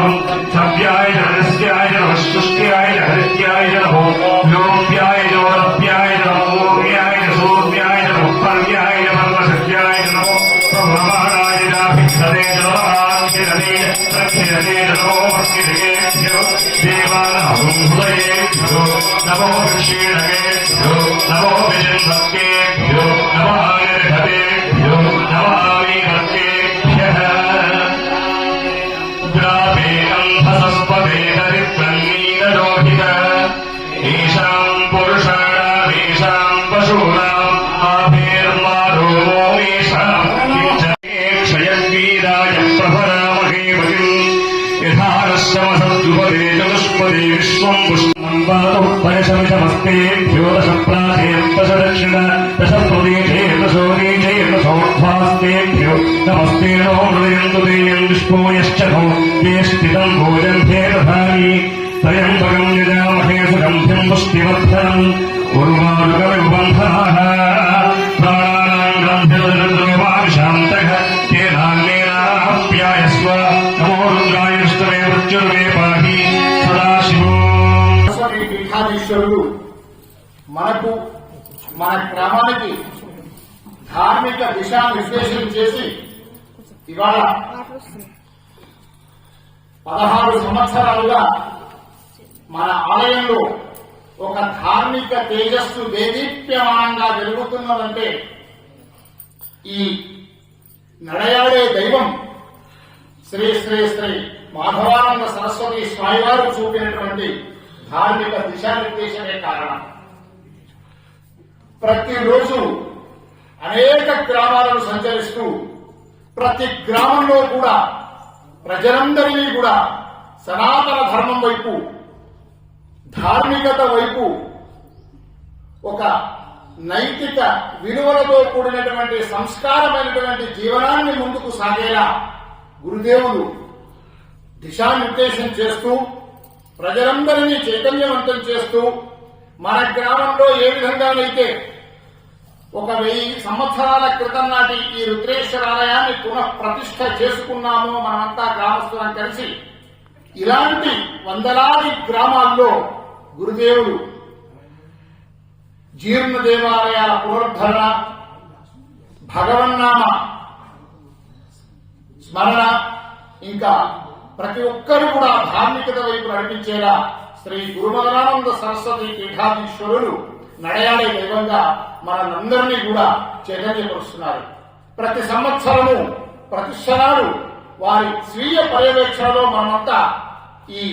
तव्याय धनस्याय नमः सृष्ट्याय हरित्याय नमो लोप्याय लोरप्याय नमोर्याय सूर्याय नमः पर्याय नमस्त्याय नमो ब्रह्मणाय नाभिक्षते नमः रक्षिणे नमो रक्षिणेभ्यो देवानहं हृदयेभ्यो नमो ऋषीणेभ्यो नमो विजन्भक्तेभ्यो పరిశమిషమస్తే ద్యోదశ ప్రాచేన్ దశ దక్షిణ దశ ప్రదేశేన సోనీచేన సౌభాస్తేభ్యో నమస్తే నో హృదయంతు దేయం విష్ణోయశ్చ భోక్తే స్థితం భోజన్భేదధాని త్రయంబకం యజామహే సుగంధ్యం పుష్టివర్ధనం ఉర్వారుగమిబంధనాः మనకు మన క్రమానికి ధార్మిక దిశా నిర్దేశం చేసి ఇవాళ పదహారు సంవత్సరాలుగా మన ఆలయంలో ఒక ధార్మిక తేజస్సు దేదీప్యమానంగా జరుగుతున్నదంటే ఈ నడయాడే దైవం శ్రీ శ్రీ శ్రీ మాధవానంద సరస్వతి స్వామివారు చూపినటువంటి ధార్మిక దిశానిర్దేశమే కారణం. ప్రతిరోజు అనేక గ్రామాలను సంచరిస్తూ ప్రతి గ్రామంలో కూడా ప్రజలందరినీ కూడా సనాతన ధర్మం వైపు ధార్మికత వైపు ఒక నైతిక విలువలతో కూడినటువంటి సంస్కారమైనటువంటి జీవనాన్ని ముందుకు సాగేలా గురుదేవులు దిశానిర్దేశం చేస్తూ ప్రజలందరినీ చైతన్యవంతం చేస్తూ మన గ్రామంలో ఏ విధంగానైతే ఒక వెయ్యి సంవత్సరాల క్రితం నాటి ఈ రుద్రేశ్వర ఆలయాన్ని పునః ప్రతిష్ఠ చేసుకున్నామో మనమంతా గ్రామస్తులం కలిసి. ఇలాంటి వందలాది గ్రామాల్లో గురుదేవులు జీర్ణ దేవాలయాల పునరుద్ధరణ భగవన్నామ స్మరణ ఇంకా ప్రతి ఒక్కరు కూడా ధార్మికత వైపు నడిపించేలా శ్రీ గురుమదనానంద సరస్వతి పీఠాధీశ్వరుడు నడయాడే దైవంగా మనందరినీ కూడా చైతన్యపరుస్తున్నారు. ప్రతి సంవత్సరము ప్రతి క్షణాలు వారి స్వీయ పర్యవేక్షణలో మనమంతా ఈ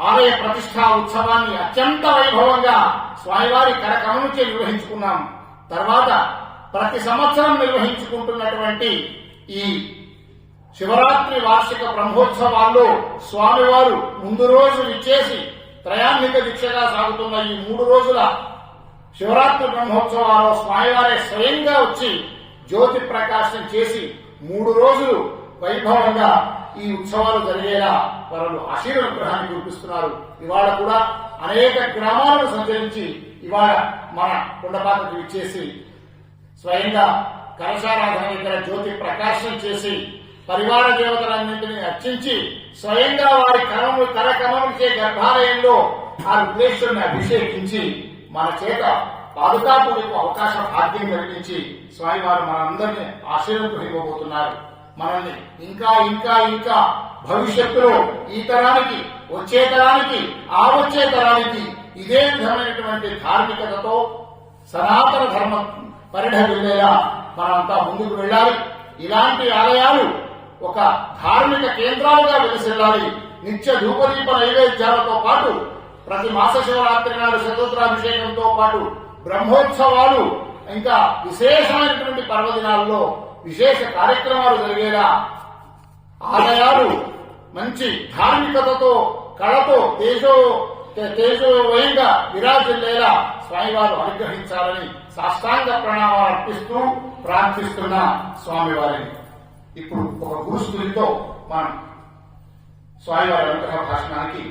ఆలయ ప్రతిష్టా ఉత్సవాన్ని అత్యంత వైభవంగా స్వామివారి కరకమనుచే నిర్వహించుకున్నాం. తర్వాత ప్రతి సంవత్సరం నిర్వహించుకుంటున్నటువంటి ఈ శివరాత్రి వార్షిక బ్రహ్మోత్సవాల్లో స్వామివారు ముందు రోజు ఇచ్చేసి త్రయాన్నిక దీక్షగా సాగుతున్న ఈ మూడు రోజుల శివరాత్రి బ్రహ్మోత్సవాల్లో స్వామివారే స్వయంగా వచ్చి జ్యోతి ప్రకాశం చేసి మూడు రోజులు వైభవంగా ఈ ఉత్సవాలు జరిగేలా వారు ఆశీర్వగ్రహాన్ని చూపిస్తున్నారు. ఇవాళ కూడా అనేక గ్రామాలను సంచరించి ఇవాళ మన కొండపాతకు ఇచ్చేసి స్వయంగా కలశారాధన దగ్గర జ్యోతి ప్రకాశం చేసి పరివార దేవతలన్నింటినీ అర్చించి స్వయంగా వారి కరము కరకమముచే గర్భాలయంలో ఆ రుద్రేశ్వరుని అభిషేకించి మన చేత పాదుకాపులకు అవకాశం భాగ్యం కలిగించి స్వామివారు మనందరినీ ఆశీర్వదించబోతున్నారు మనల్ని ఇంకా ఇంకా ఇంకా భవిష్యత్తులో ఈ తరానికి వచ్చే తరానికి ఆ వచ్చే తరానికి ఇదే విధమైనటువంటి ధార్మికతతో సనాతన ధర్మం పరిఢ వెళ్ళేలా మనమంతా ముందుకు వెళ్ళాలి. ఇలాంటి ఆలయాలు ఒక ధార్మిక కేంద్రాలుగా వెలిసెళ్ళాలి నిత్య ధూపదీప నైవేద్యాలతో పాటు ప్రతి మాస శివరాత్రి నాడు శతోత్తరాభిషేకంతో పాటు బ్రహ్మోత్సవాలు ఇంకా విశేషమైనటువంటి పర్వదినాల్లో విశేష కార్యక్రమాలు జరిగేలా ఆలయాలు మంచి ధార్మికతతో కళతో తేజో తేజోవయంగా విరాజిల్లేలా స్వామివారు అనుగ్రహించాలని సాష్టాంగ ప్రణామాలు అర్పిస్తూ ప్రార్థిస్తున్న స్వామివారిని. ఇప్పుడు ఒక గురుస్థుతితో మనం స్వామివారి అనుగ్రహ భాషణానికి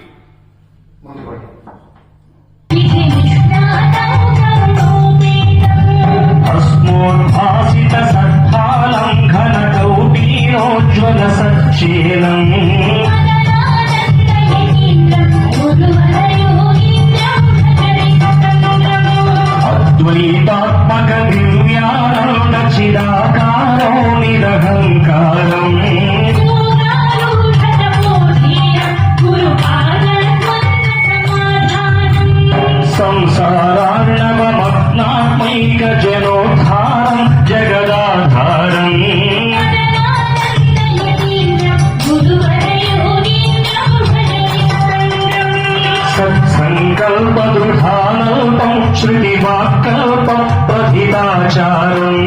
అద్వైతాత్మక దివ్యానంద చిరాకారో నిరహంకారో. संसारार्णवमग्नात्मैकजनोद्धारम् जगदाधारम् सत्सङ्कल्पदृढानल्पम् श्रुतिवाक्कल्पम् प्रथिताचारम्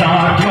তার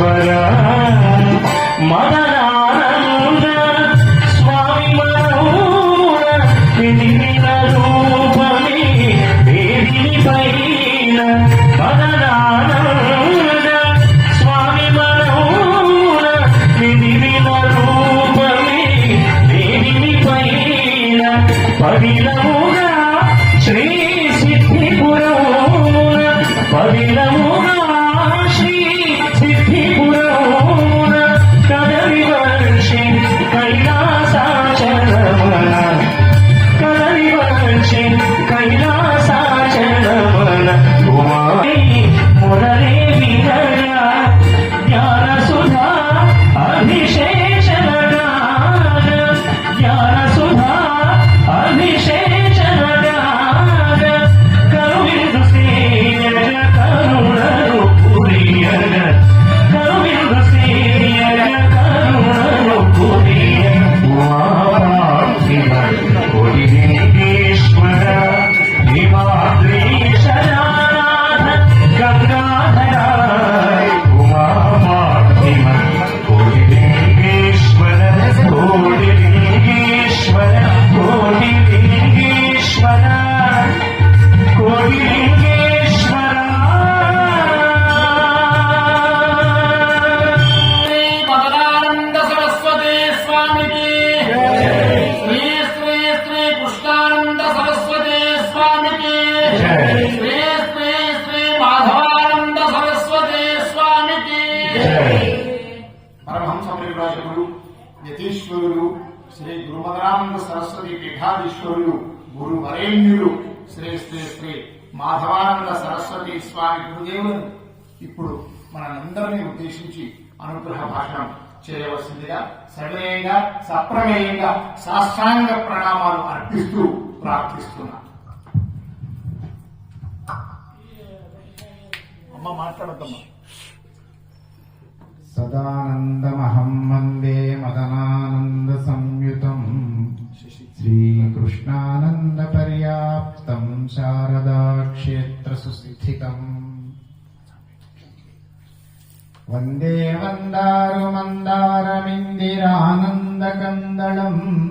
కోటిలీశ్వర మదనానంద పరమహంస పరివ్రాజకుడు యతీశ్వరుడు శ్రీ గురుమదనానంద సరస్వతి పీఠాధీశ్వరులు గురు వరేణ్యులు శ్రీ శ్రీ శ్రీ మాధవానంద సరస్వతి స్వామి గురుదేవులను ఇప్పుడు మనందరినీ ఉద్దేశించి అనుగ్రహ భాషణం చేయవలసిందిగా సవినయంగా సప్రమేయంగా సాష్టాంగ ప్రణామాలు అర్పిస్తూ ప్రార్థిస్తున్నా. అమ్మ మాట్లాడద్దమ్మా. सदानन्दमहं वन्दे मदनानन्दसंयुतम्। श्रीकृष्णानन्दपर्याप्तम् शारदाक्षेत्रसुस्थितम्। वन्दे मन्दारुमन्दारमिन्दिरानन्दकन्दलम्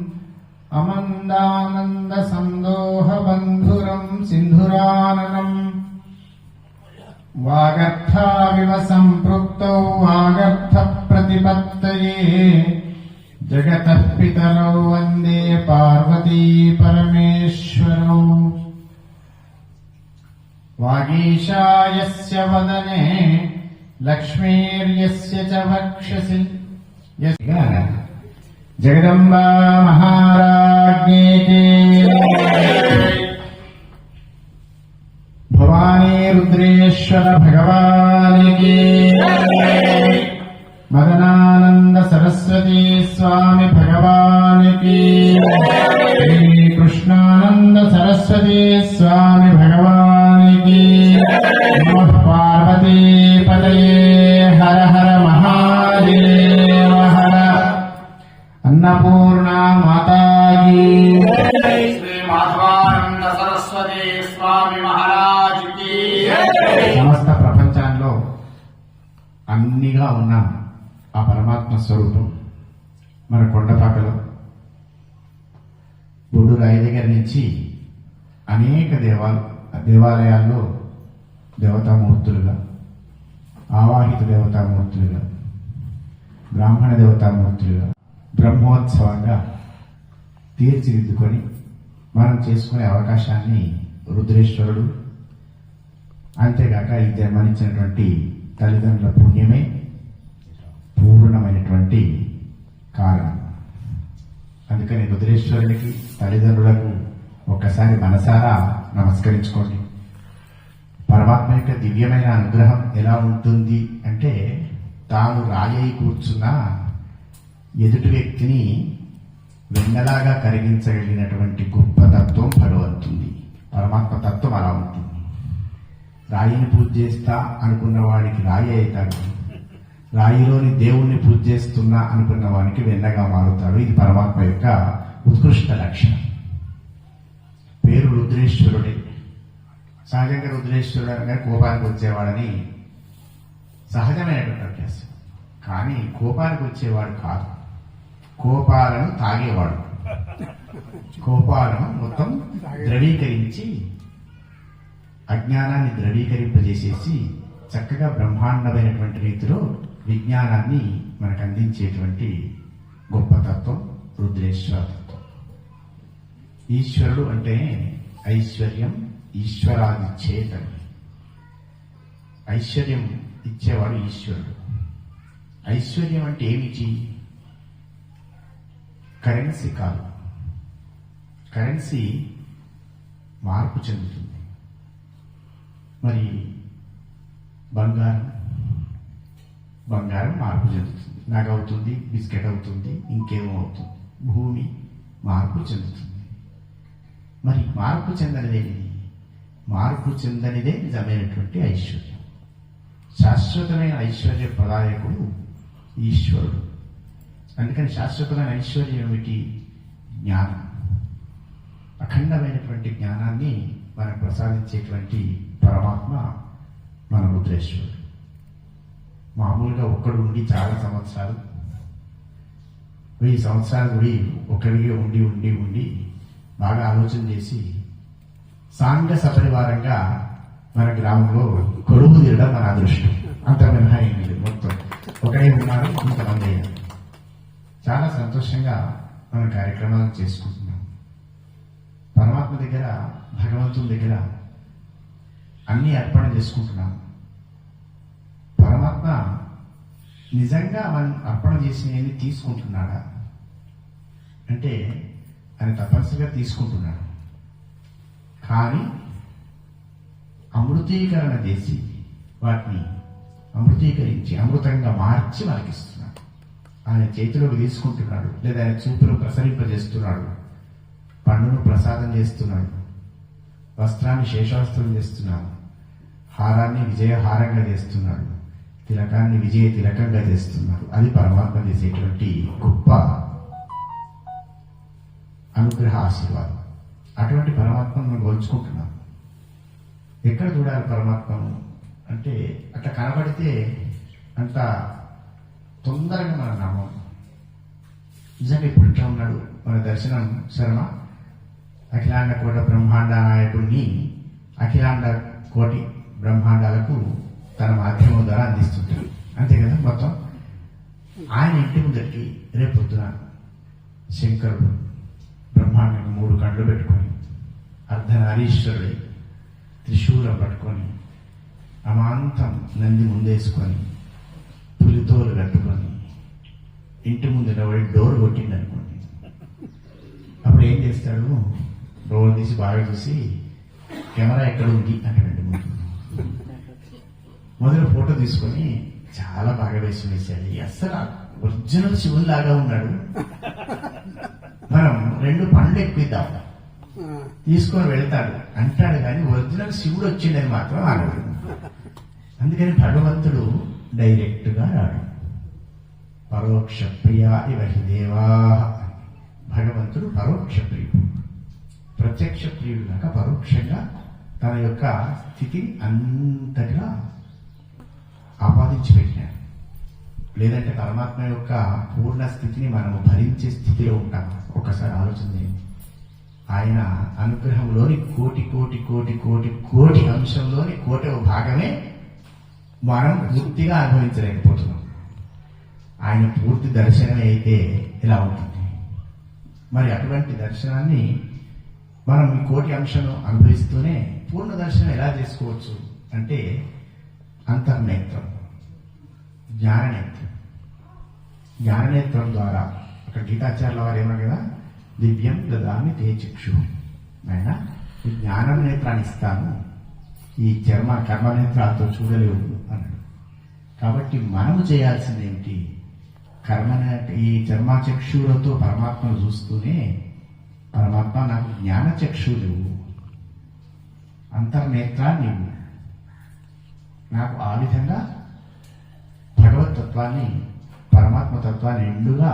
अमन्दानन्दसन्दोहबन्धुरम् सिन्धुराननम्। వందారు మందారమిందిరానందకందళం అమందానంద సందోహ బంధురం సింధురాననం వాగర్థావివ సంపృక్తౌ వాగర్థ ప్రతిపత్తయే జగతః పితరౌ వందే పార్వతీ పరమేశ్వరౌ వాగీశాయస్య వదనే లక్ష్మీర్యస్య భగవానికి. మదనానంద సరస్వతి స్వామి భగవానికి. శ్రీకృష్ణానంద సరస్వతి స్వామి భగవానికి. నమః పార్వతీ పదయే హర హర మహాదేవ హర. అన్నపూర్ణ మాతాకి శ్రీ మాధవానంద సరస్వతి స్వామి మహారాజ్కి. అన్నిగా ఉన్న ఆ పరమాత్మ స్వరూపం. మన కొండపాకలో బొడ్డు రాయి దగ్గర నుంచి అనేక దేవాల దేవాలయాల్లో దేవతామూర్తులుగా ఆవాహిత దేవతామూర్తులుగా బ్రాహ్మణ దేవతామూర్తులుగా బ్రహ్మోత్సవంగా తీర్చిదిద్దుకొని మనం చేసుకునే అవకాశాన్ని రుద్రేశ్వరుడు అంతేగాక ఈ జన్మనిచ్చినటువంటి తల్లిదండ్రుల పుణ్యమే పూర్ణమైనటువంటి కారణం. అందుకని రుద్రేశ్వరునికి తల్లిదండ్రులకు ఒక్కసారి మనసారా నమస్కరించుకోండి. పరమాత్మ యొక్క దివ్యమైన అనుగ్రహం ఎలా ఉంటుంది అంటే తాను రాయి కూర్చున్న ఎదుటి వ్యక్తిని వెన్నలాగా కరిగించగలిగినటువంటి గొప్ప తత్వం భగవంతుంది పరమాత్మ తత్వం అలా ఉంటుంది. రాయిని పూజ చేస్తా అనుకున్న వాడికి రాయి అవుతాడు. రాయిలోని దేవుణ్ణి పూజ చేస్తున్నా అనుకున్న వానికి వెన్నగా మారుతాడు. ఇది పరమాత్మ యొక్క ఉత్కృష్ట లక్షణం. పేరు రుద్రేశ్వరుడే. సహజంగా రుద్రేశ్వరుడు అనగా కోపానికి వచ్చేవాడని సహజమైనటువంటి అభ్యాసం. కానీ కోపానికి వచ్చేవాడు కాదు. కోపాలను తాగేవాడు. కోపాలను మొత్తం ద్రవీకరించి అజ్ఞానాన్ని ద్రవీకరింపజేసేసి చక్కగా బ్రహ్మాండమైనటువంటి రీతిలో విజ్ఞానాన్ని మనకు అందించేటువంటి గొప్ప తత్వం రుద్రేశ్వర తత్వం. ఈశ్వరుడు అంటే ఐశ్వర్యం ఈశ్వరాది చేతని ఐశ్వర్యం ఇచ్చేవాడు ఈశ్వరుడు. ఐశ్వర్యం అంటే ఏమిటి? కరెన్సీ కాదు. కరెన్సీ మార్పు చెందుతుంది. మరి బంగారం. బంగారం మార్పు చెందుతుంది. నగ అవుతుంది బిస్కెట్ అవుతుంది ఇంకేమో అవుతుంది. భూమి మార్పు చెందుతుంది. మరి మార్పు చెందనిదేమిది మార్పు చెందనిదే నిజమైనటువంటి ఐశ్వర్యం. శాశ్వతమైన ఐశ్వర్య ప్రదాయకుడు ఈశ్వరుడు. అందుకని శాశ్వతమైన ఐశ్వర్యం ఏమిటి? జ్ఞానం. అఖండమైనటువంటి జ్ఞానాన్ని మనకు ప్రసాదించేటువంటి పరమాత్మ మన రుద్రేశ్వరుడు మామూలుగా ఒక్కడు ఉండి చాలా సంవత్సరాలు వెయ్యి సంవత్సరాలు ఉండి ఒక్కడిగా ఉండి ఉండి ఉండి బాగా ఆలోచన చేసి సాంఘ సపరివారంగా మన గ్రామంలో కొడుకు తీరడం మన అదృష్టం. అంత మినహాయింది మొత్తం. ఒకడే ఉన్నారు ఇంతమంది అయ్యారు. చాలా సంతోషంగా మన కార్యక్రమాలు చేసుకుంటున్నాం. పరమాత్మ దగ్గర భగవంతుని దగ్గర అన్నీ అర్పణ చేసుకుంటున్నాం పరమాత్మ నిజంగా మనం అర్పణ చేసినవి తీసుకుంటున్నాడా? అంటే ఆయన తప్పనిసరిగా తీసుకుంటున్నాడు. కానీ అమృతీకరణ చేసి వాటిని అమృతీకరించి అమృతంగా మార్చి మనకిస్తున్నాడు. ఆయన చేతిలోకి తీసుకుంటున్నాడు. లేదా ఆయన చూపును ప్రసరింపజేస్తున్నాడు. పండును ప్రసాదం చేస్తున్నాడు. వస్త్రాన్ని శేషవస్త్రం చేస్తున్నాడు హారాన్ని విజయహారంగా చేస్తున్నాడు తిలకాన్ని విజయ తిలకంగా చేస్తున్నారు. అది పరమాత్మ చేసేటువంటి గొప్ప అనుగ్రహ ఆశీర్వాదం. అటువంటి పరమాత్మను మనం గొలుచుకుంటున్నాం ఎక్కడ చూడాలి పరమాత్మను? అంటే అట్లా కనబడితే అంత తొందరగా మన నామం. నిజంగా ఇప్పుడు ఇట్లా ఉన్నాడు. మన దర్శనం శర్మ. అఖిలాండ కోట బ్రహ్మాండ నాయకుడిని అఖిలాండ కోటి బ్రహ్మాండాలకు తన మాధ్యమం ద్వారా అందిస్తుంటాడు అంతే కదా మొత్తం? ఆయన ఇంటి ముందరికి రేపు పొద్దున శంకరుడు బ్రహ్మాండంగా మూడు కళ్ళు పెట్టుకొని అర్ధనారీశ్వరుడై త్రిశూలం పట్టుకొని అమాంతం నంది ముందేసుకొని పులితోలు కట్టుకొని ఇంటి ముందు నిలబడి డోర్ కొట్టిండనుకోండి. అప్పుడు ఏం చేస్తాడు? రోడ్ తీసి బాగా చూసి కెమెరా ఎక్కడ ఉంది అంటాడు ముందు మొదలు ఫోటో తీసుకొని చాలా బాగా వేసి వేసాడు అస్సలు ఒరిజినల్ శివుని లాగా ఉన్నాడు. మనం రెండు పండ్లు ఎక్కిద్దాం తీసుకొని వెళ్తాడు. అంటాడు కానీ ఒరిజినల్ శివుడు వచ్చిండని మాత్రం అనడు. అందుకని భగవంతుడు డైరెక్ట్గా రాడు. పరోక్ష ప్రియా ఇవ దేవా భగవంతుడు పరోక్ష ప్రియుడు ప్రత్యక్ష ప్రియుడు కాక పరోక్షంగా తన యొక్క స్థితిని అంతగా ఆపాదించి పెట్టాడు లేదంటే పరమాత్మ యొక్క పూర్ణ స్థితిని మనము భరించే స్థితిలో ఉంటాం. ఒక్కసారి ఆలోచన చేయండి. ఆయన అనుగ్రహంలోని కోటి కోటి కోటి కోటి కోటి అంశంలోని కోటి భాగమే మనం పూర్తిగా అనుభవించలేకపోతున్నాం. ఆయన పూర్తి దర్శనమే అయితే ఇలా ఉంటుంది. మరి అటువంటి దర్శనాన్ని మనం ఈ కోటి అంశను అనుభవిస్తూనే పూర్ణ దర్శనం ఎలా చేసుకోవచ్చు అంటే అంతర్నేత్రం జ్ఞాననేత్రం. జ్ఞాననేత్రం ద్వారా ఒక గీతాచార్యుల వారు ఏమన్నారు కదా? దివ్యం దదామి తే చక్షు. ఆయన ఈ జ్ఞానం నేత్రాన్ని ఇస్తాను. ఈ చర్మ కర్మనేత్రాలతో చూడలేవు అన్నాడు. కాబట్టి మనము చేయాల్సింది ఏమిటి కర్మ ఈ చర్మచక్షులతో పరమాత్మను చూస్తూనే పరమాత్మ నాకు జ్ఞానచక్షులు అంతర్నేత్రాన్ని ఇవ్వు. నాకు ఆ విధంగా భగవతత్వాన్ని పరమాత్మ తత్వాన్ని ఎండుగా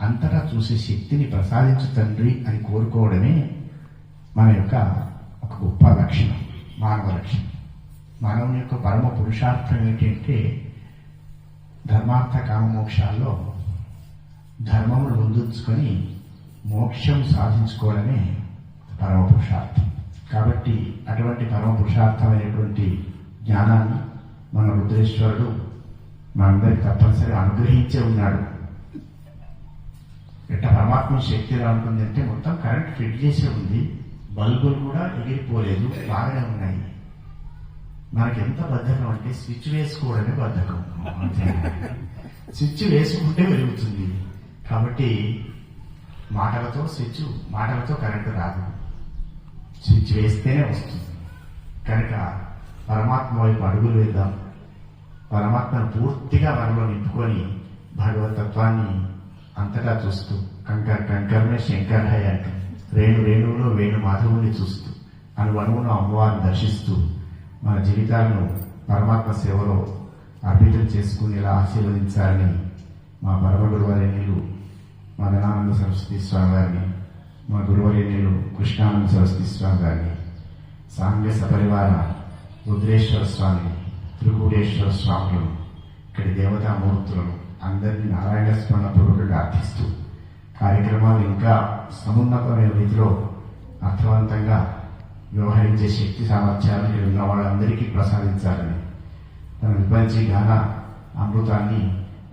అంతటా చూసే శక్తిని ప్రసాదించు తండ్రి అని కోరుకోవడమే మన యొక్క ఒక గొప్ప లక్షణం మానవ లక్షణం మానవుని యొక్క పరమ పురుషార్థం ఏంటంటే ధర్మార్థ కామమోక్షాల్లో ధర్మమును ముందుంచుకొని మోక్షం సాధించుకోవడమే పరమ పురుషార్థం. కాబట్టి అటువంటి పరమ పురుషార్థమైనటువంటి జ్ఞానాన్ని మన రుద్రేశ్వరుడు మనందరికి తప్పనిసరి అనుగ్రహించే ఉన్నాడు. ఇట్లా పరమాత్మ శక్తి ఎలా ఉంటుంది అంటే మొత్తం కరెంట్ ఫిట్ చేసే ఉంది. బల్బులు కూడా ఎగిరిపోలేదు. బాగానే ఉన్నాయి. మనకి ఎంత బద్ధకం అంటే స్విచ్ వేసుకోవడమే బద్ధకం. స్విచ్ వేసుకుంటే వెలుగుతుంది. కాబట్టి మాటలతో స్విచ్ మాటలతో కరెంటు రాదు. స్విచ్ వేస్తేనే వస్తుంది. కనుక పరమాత్మ వైపు అడుగులు వేద్దాం. పరమాత్మను పూర్తిగా మనలో నింపుకొని భగవతత్వాన్ని అంతటా చూస్తూ కంకర్ కంకర్నే శంకర్ హై అంటూ. రేణు రేణువులో వేణు మాధవుని చూస్తూ అనువనువును అమ్మవారిని దర్శిస్తూ మన జీవితాలను పరమాత్మ సేవలో అర్పితం చేసుకునేలా ఆశీర్వదించాలని మా పరమ గురువారి మదనానంద సరస్వతి స్వామి గారిని మా గురువరేణులు కృష్ణానంద సరస్వతి స్వామి గారిని సాంఘ్య సపరివార రుద్రేశ్వర స్వామి త్రికూటేశ్వర స్వాములను ఇక్కడి దేవతామూర్తులను అందరినీ నారాయణ స్మరణ పూర్వకంగా అర్థిస్తూ కార్యక్రమాలు ఇంకా సమున్నతమైన రీతిలో అర్థవంతంగా వ్యవహరించే శక్తి సామర్థ్యాలు ఇక్కడ ఉన్న వాళ్ళందరికీ ప్రసాదించాలని తన విభజించి గాన అమృతాన్ని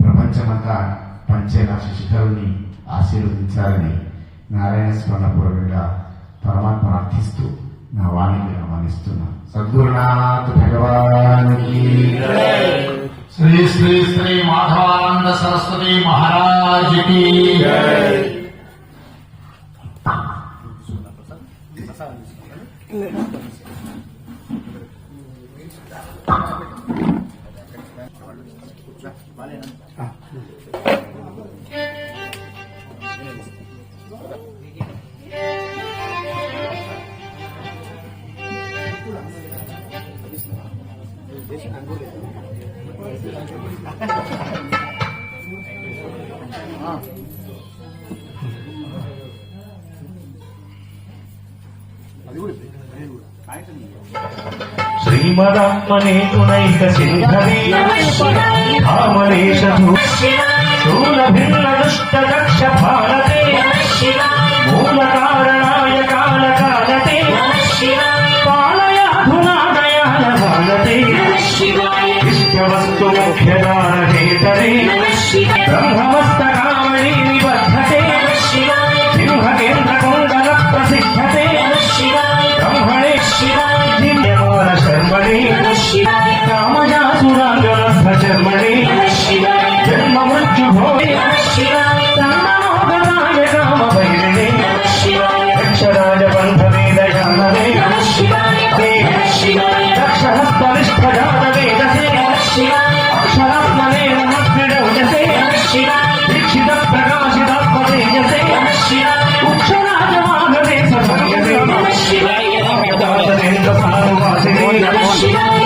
ప్రపంచమంతా పంచేలా శిఖరుని ఆశీర్వదించాలని నారాయణ స్మరణ పరమాత్మ ప్రార్థిస్తూ నా వాణిని గమనిస్తున్నా సద్గురునాథ్ భగవానికి Shri Shri Shri Madhavananda Saraswati Maharaj శూల on.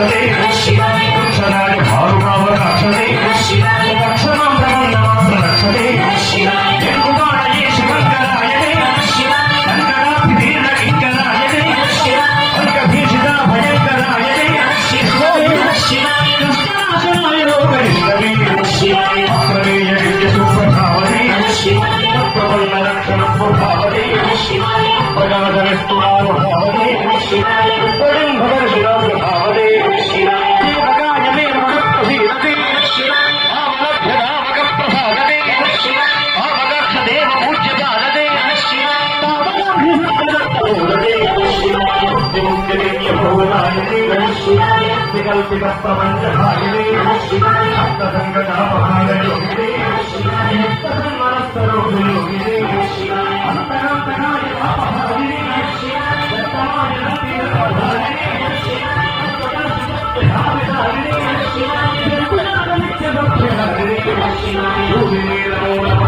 Hare Krishna. शिवस्तवञ्जभागिने हस्तसङ्गतापहागयोगिने हस्तसन्मनस्तरोगिने अन्तरान्तराय अपहागिने वर्तमानपि भागिने योगिने नमो नमः